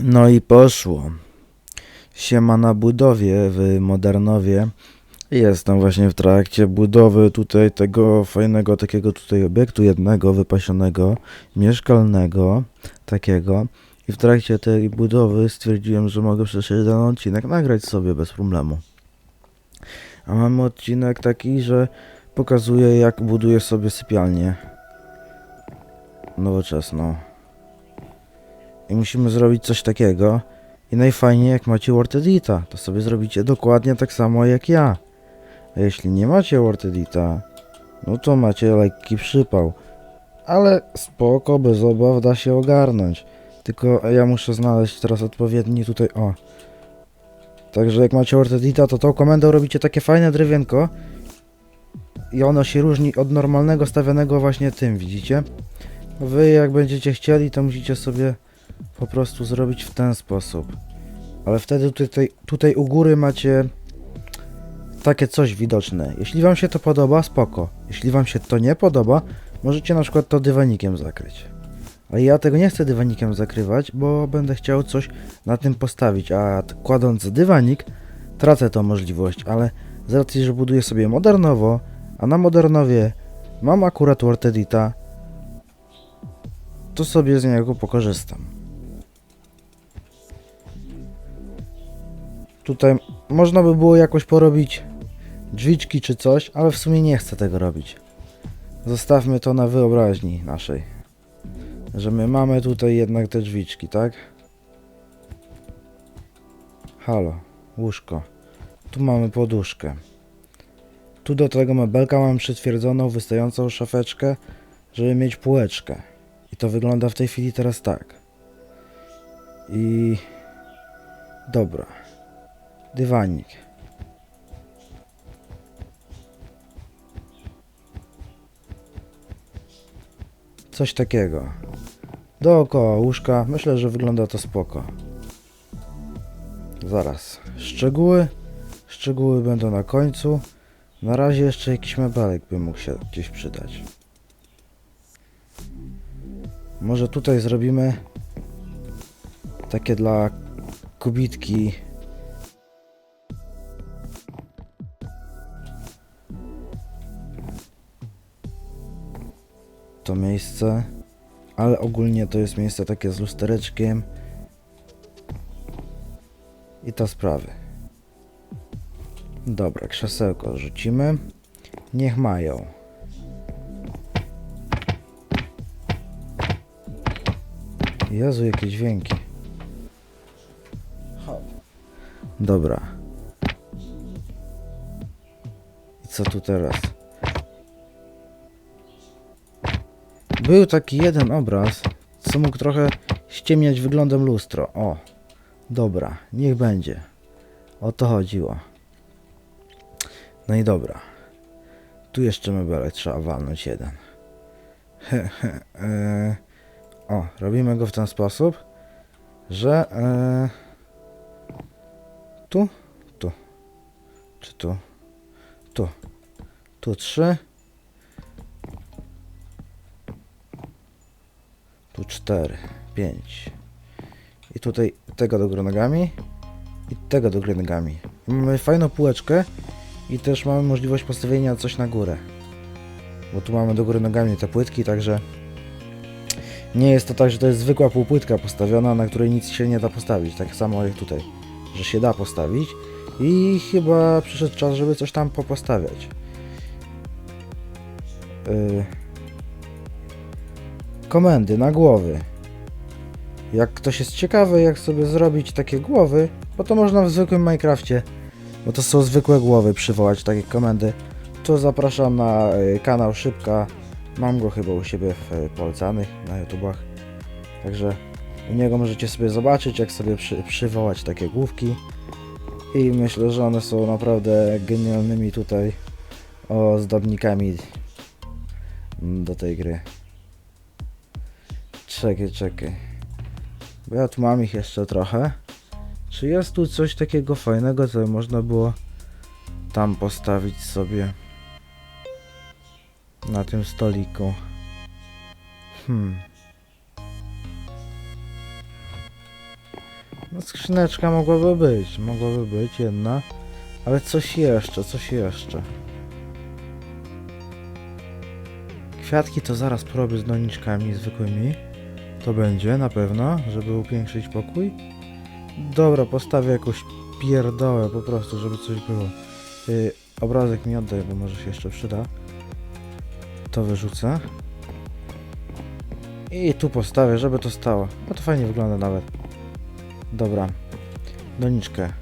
No i poszło. Siema na budowie w Modernowie. Jestem właśnie w trakcie budowy tutaj tego fajnego takiego tutaj obiektu jednego wypasionego, mieszkalnego takiego. I w trakcie tej budowy stwierdziłem, że mogę przecież jeden odcinek nagrać sobie bez problemu. A mamy odcinek taki, że pokazuje jak buduję sobie sypialnię nowoczesną. I musimy zrobić coś takiego. I najfajniej jak macie Word Edita, to sobie zrobicie dokładnie tak samo jak ja. A jeśli nie macie Word Edita, no to macie lekki przypał. Ale spoko, bez obaw da się ogarnąć. Tylko ja muszę znaleźć teraz odpowiedni tutaj, o. Także jak macie Word Edita, to tą komendą robicie takie fajne drewienko. I ono się różni od normalnego stawianego właśnie tym, widzicie? Wy jak będziecie chcieli, to musicie sobie po prostu zrobić w ten sposób. Ale wtedy tutaj, tutaj u góry macie takie coś widoczne. Jeśli wam się to podoba, spoko. Jeśli wam się to nie podoba, możecie na przykład to dywanikiem zakryć. Ale ja tego nie chcę dywanikiem zakrywać, bo będę chciał coś na tym postawić, a kładąc dywanik, tracę tą możliwość, ale z racji, że buduję sobie modernowo, a na modernowie mam akurat Word Edita, to sobie z niego pokorzystam. Tutaj można by było jakoś porobić drzwiczki czy coś, ale w sumie nie chcę tego robić. Zostawmy to na wyobraźni naszej. Że my mamy tutaj jednak te drzwiczki, tak? Halo, łóżko. Tu mamy poduszkę. Tu do tego mebelka mam przytwierdzoną, wystającą szafeczkę, żeby mieć półeczkę. I to wygląda w tej chwili teraz tak. I... Dobra. Dywanik. Coś takiego. Dookoła łóżka. Myślę, że wygląda to spoko. Zaraz. Szczegóły. Szczegóły będą na końcu. Na razie jeszcze jakiś mebelek by mógł się gdzieś przydać. Może tutaj zrobimy takie dla kubitki. To miejsce, ale ogólnie to jest miejsce takie z lustereczkiem i to sprawy. Dobra, krzesełko rzucimy. Niech mają. Jezu, jakie dźwięki. Dobra. I co tu teraz? Był taki jeden obraz, co mógł trochę ściemniać wyglądem lustro. O, dobra, niech będzie. O to chodziło. No i dobra. Tu jeszcze mebelek trzeba walnąć jeden. E, o, robimy go w ten sposób, że e, tu, tu, czy tu, tu, tu trzy, tu cztery, pięć i tutaj tego do góry nogami i tego do góry nogami. Mamy fajną półeczkę i też mamy możliwość postawienia coś na górę, bo tu mamy do góry nogami te płytki, także nie jest to tak, że to jest zwykła półpłytka postawiona, na której nic się nie da postawić, tak samo jak tutaj, że się da postawić i chyba przyszedł czas, żeby coś tam popostawiać. Yy. Komendy na głowy. Jak ktoś jest ciekawy, jak sobie zrobić takie głowy, bo to można w zwykłym Minecrafcie, bo to są zwykłe głowy, przywołać takie komendy, to zapraszam na y, kanał Szybka. Mam go chyba u siebie w y, polecanych na YouTubach. Także u niego możecie sobie zobaczyć, jak sobie przy, przywołać takie główki. I myślę, że one są naprawdę genialnymi tutaj ozdobnikami do tej gry. Czekaj, czekaj. Bo ja tu mam ich jeszcze trochę. Czy jest tu coś takiego fajnego, co można było tam postawić sobie na tym stoliku? Hmm. No, skrzyneczka mogłaby być, mogłaby być jedna. Ale coś jeszcze, coś jeszcze. Kwiatki to zaraz porobię z doniczkami zwykłymi. To będzie na pewno, żeby upiększyć pokój. Dobra, postawię jakąś pierdołę po prostu, żeby coś było. Yy, obrazek mi oddaj, bo może się jeszcze przyda. To wyrzucę. I tu postawię, żeby to stało. No to fajnie wygląda nawet. Dobra. Doniczkę.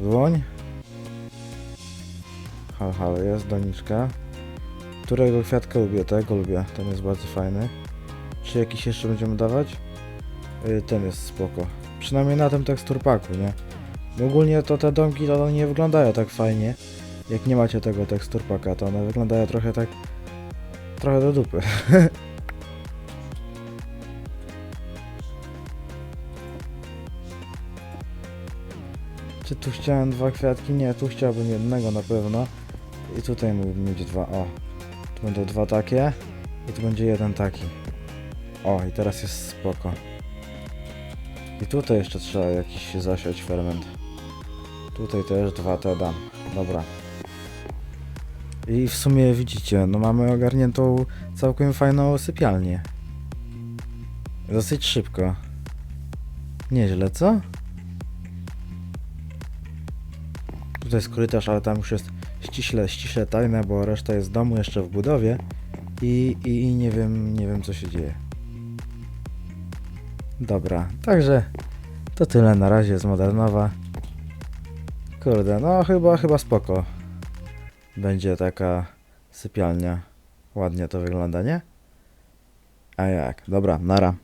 Dłoń. Halo, halo, jest doniczka. Którego kwiatka lubię? Tego lubię. Ten jest bardzo fajny. Czy jakiś jeszcze będziemy dawać? Yy, ten jest spoko. Przynajmniej na tym teksturpaku, nie? Ogólnie to te domki to one nie wyglądają tak fajnie. Jak nie macie tego teksturpaka, to one wyglądają trochę tak... Trochę do dupy. Czy tu chciałem dwa kwiatki? Nie, tu chciałbym jednego na pewno. I tutaj mógłbym mieć dwa. O, tu będą dwa takie. I tu będzie jeden taki. O, i teraz jest spoko. I tutaj jeszcze trzeba jakiś zasiać ferment. Tutaj też dwa te dam. Dobra. I w sumie widzicie, no mamy ogarniętą całkiem fajną sypialnię. Dosyć szybko. Nieźle, co? Tutaj jest korytarz, ale tam już jest ściśle, ściśle tajne, bo reszta jest domu jeszcze w budowie i, i, i nie wiem, nie wiem co się dzieje. Dobra, także to tyle na razie z Modernowa. Kurde, no chyba, chyba spoko. Będzie taka sypialnia. Ładnie to wygląda, nie? A jak? Dobra, nara.